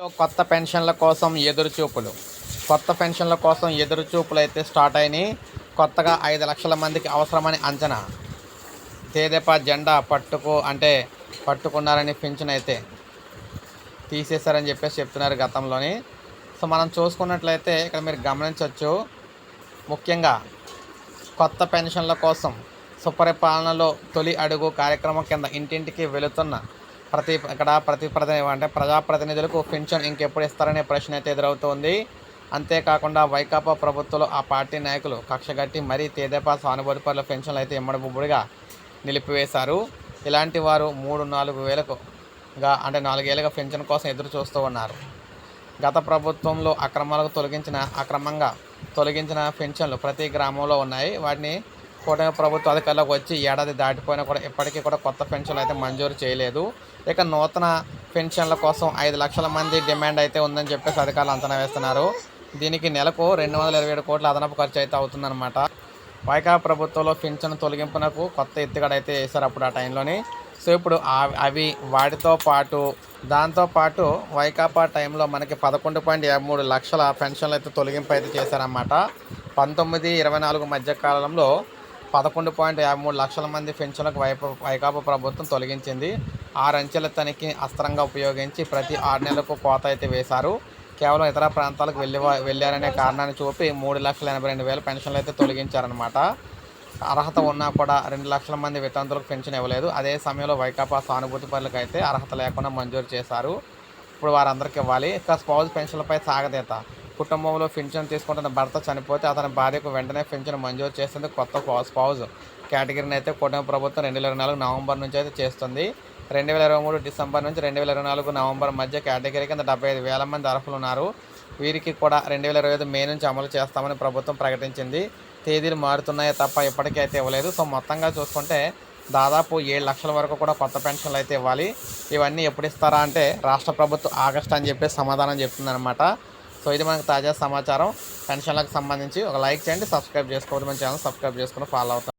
కొత్త పెన్షన్ల కోసం ఎదురుచూపులు. కొత్త పెన్షన్ల కోసం ఎదురుచూపులు అయితే స్టార్ట్ అయినాయి. కొత్తగా ఐదు లక్షల మందికి అవసరమని అంచనా. తేదెపా జెండా పట్టుకు అంటే పట్టుకున్నారని పెన్షన్ అయితే తీసేశారని చెప్పేసి చెప్తున్నారు గతంలోని. సో మనం చూసుకున్నట్లయితే ఇక్కడ మీరు గమనించవచ్చు ముఖ్యంగా కొత్త పెన్షన్ల కోసం సుపరిపాలనలో తొలి అడుగు కార్యక్రమం కింద ఇంటింటికి వెళుతున్న ప్రతి ఇక్కడ ప్రతి ప్రతిని అంటే ప్రజాప్రతినిధులకు పెన్షన్ ఇంకెప్పుడు ఇస్తారనే ప్రశ్న అయితే ఎదురవుతోంది. అంతేకాకుండా వైకాపా ప్రభుత్వంలో ఆ పార్టీ నాయకులు కక్షగట్టి మరీ తేదేపా సానుభూతి పనుల పెన్షన్లు అయితే ఇమ్మడిబుబ్బుడిగా నిలిపివేశారు. ఇలాంటి వారు మూడు నాలుగు వేలకుగా అంటే నాలుగేళ్ళుగా పెన్షన్ కోసం ఎదురు చూస్తూ ఉన్నారు. గత ప్రభుత్వంలో అక్రమాలకు తొలగించిన అక్రమంగా తొలగించిన పెన్షన్లు ప్రతి గ్రామంలో ఉన్నాయి. వాటిని కూటమి ప్రభుత్వ అధికారులకు వచ్చి ఏడాది దాటిపోయినా కూడా ఇప్పటికీ కూడా కొత్త పెన్షన్లు అయితే మంజూరు చేయలేదు. ఇక నూతన పెన్షన్ల కోసం ఐదు లక్షల మంది డిమాండ్ అయితే ఉందని చెప్పేసి అధికారులు అంచనా వేస్తున్నారు. దీనికి నెలకు రెండు వందల ఇరవై ఏడు కోట్ల అదనపు ఖర్చు అయితే అవుతుందన్నమాట. వైకాపా ప్రభుత్వంలో పెన్షన్ తొలగింపునకు కొత్త ఎత్తుగడ అయితే వేశారు అప్పుడు ఆ టైంలోని. సో ఇప్పుడు అవి వాటితో పాటు దాంతో పాటు వైకాపా టైంలో మనకి పదకొండు పాయింట్ యాభై మూడు లక్షల పెన్షన్లు అయితే తొలగింపు అయితే చేశారన్నమాట. పంతొమ్మిది ఇరవై నాలుగు మధ్య కాలంలో పదకొండు పాయింట్ యాభై మూడు లక్షల మంది పెన్షన్లకు వైప వైకాపా ప్రభుత్వం తొలగించింది. ఆరు అంచెల తనిఖీ అస్త్రంగా ఉపయోగించి ప్రతి ఆరు నెలలకు కోత అయితే వేశారు. కేవలం ఇతర ప్రాంతాలకు వెళ్ళి వెళ్ళారనే కారణాన్ని చూపి మూడు లక్షల ఎనభై రెండు వేల పెన్షన్లు అయితే తొలగించారనమాట అర్హత ఉన్నా కూడా రెండు లక్షల మంది వితంతులకు పెన్షన్ ఇవ్వలేదు. అదే సమయంలో వైకాపా సానుభూతి పనులకు అయితే అర్హత లేకుండా మంజూరు చేశారు. ఇప్పుడు వారందరికీ ఇవ్వాలి. ఇక స్పౌజ్ పెన్షన్లపై సాగదేత కుటుంబంలో పెన్షన్ తీసుకుంటున్న భర్త చనిపోతే అతని భార్యకు వెంటనే పెన్షన్ మంజూరు చేస్తుంది కొత్త స్పౌజ్ కేటగిరీని అయితే కుటుంబ ప్రభుత్వం రెండు వేల ఇరవై నాలుగు నవంబర్ నుంచి అయితే చేస్తుంది. రెండు వేల ఇరవై మూడు డిసెంబర్ నుంచి రెండు వేల ఇరవై నాలుగు నవంబర్ మధ్య కేటగిరీ కింద డెబ్బై ఐదు వేల మంది అర్హులు ఉన్నారు. వీరికి కూడా రెండు వేల ఇరవై ఐదు మే నుంచి అమలు చేస్తామని ప్రభుత్వం ప్రకటించింది. తేదీలు మారుతున్నాయే తప్ప ఇప్పటికీ అయితే ఇవ్వలేదు. సో మొత్తంగా చూసుకుంటే దాదాపు ఏడు లక్షల వరకు కూడా కొత్త పెన్షన్లు అయితే ఇవ్వాలి. ఇవన్నీ ఎప్పుడు ఇస్తారా అంటే రాష్ట్ర ప్రభుత్వం ఆగస్ట్ అని చెప్పేసి సమాధానం చెప్తుందనమాట సో ఇది మనకు తాజా సమాచారం. పెన్షన్లకు సంబంధించి ఒక లైక్ చేయండి సబ్స్క్రైబ్ చేసుకోవద్దు. మన ఛానల్ సబ్స్క్రైబ్ చేసుకుని ఫాలో అవుతాం.